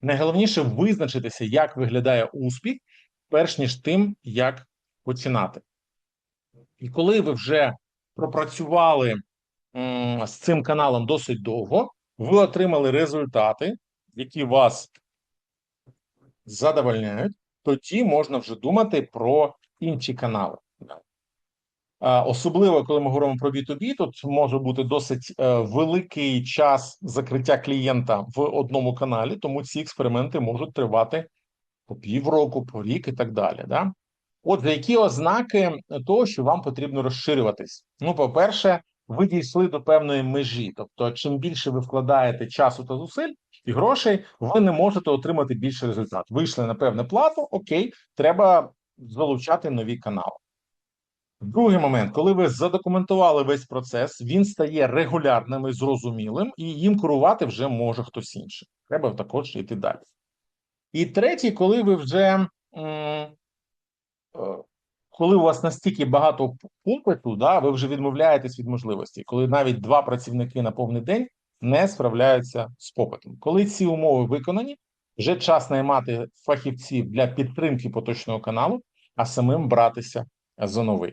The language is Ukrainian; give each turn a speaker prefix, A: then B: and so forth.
A: найголовніше визначитися, як виглядає успіх, перш ніж тим, як починати. І коли ви вже пропрацювали з цим каналом досить довго, ви отримали результати, які вас задовольняють, тоді можна вже думати про інші канали. А, Особливо, коли ми говоримо про B2B, тут може бути досить е, великий час закриття клієнта в одному каналі, тому ці експерименти можуть тривати по півроку, по рік і так далі. Да? Отже, які ознаки того, що вам потрібно розширюватись? Ну, по-перше, ви дійшли до певної межі. Тобто, чим більше ви вкладаєте часу та зусиль і грошей, ви не можете отримати більший результат. Вийшли на певне плату, окей, треба залучати нові канали. Другий момент, коли ви задокументували весь процес, він стає регулярним і зрозумілим, і їм керувати вже може хтось інший. Треба також йти далі. І третій, коли ви вже е, коли у вас настільки багато попиту, да, ви вже відмовляєтесь від можливості, коли навіть два працівники на повний день не справляються з попитом. Коли ці умови виконані, вже час наймати фахівців для підтримки поточного каналу, а самим братися за новий.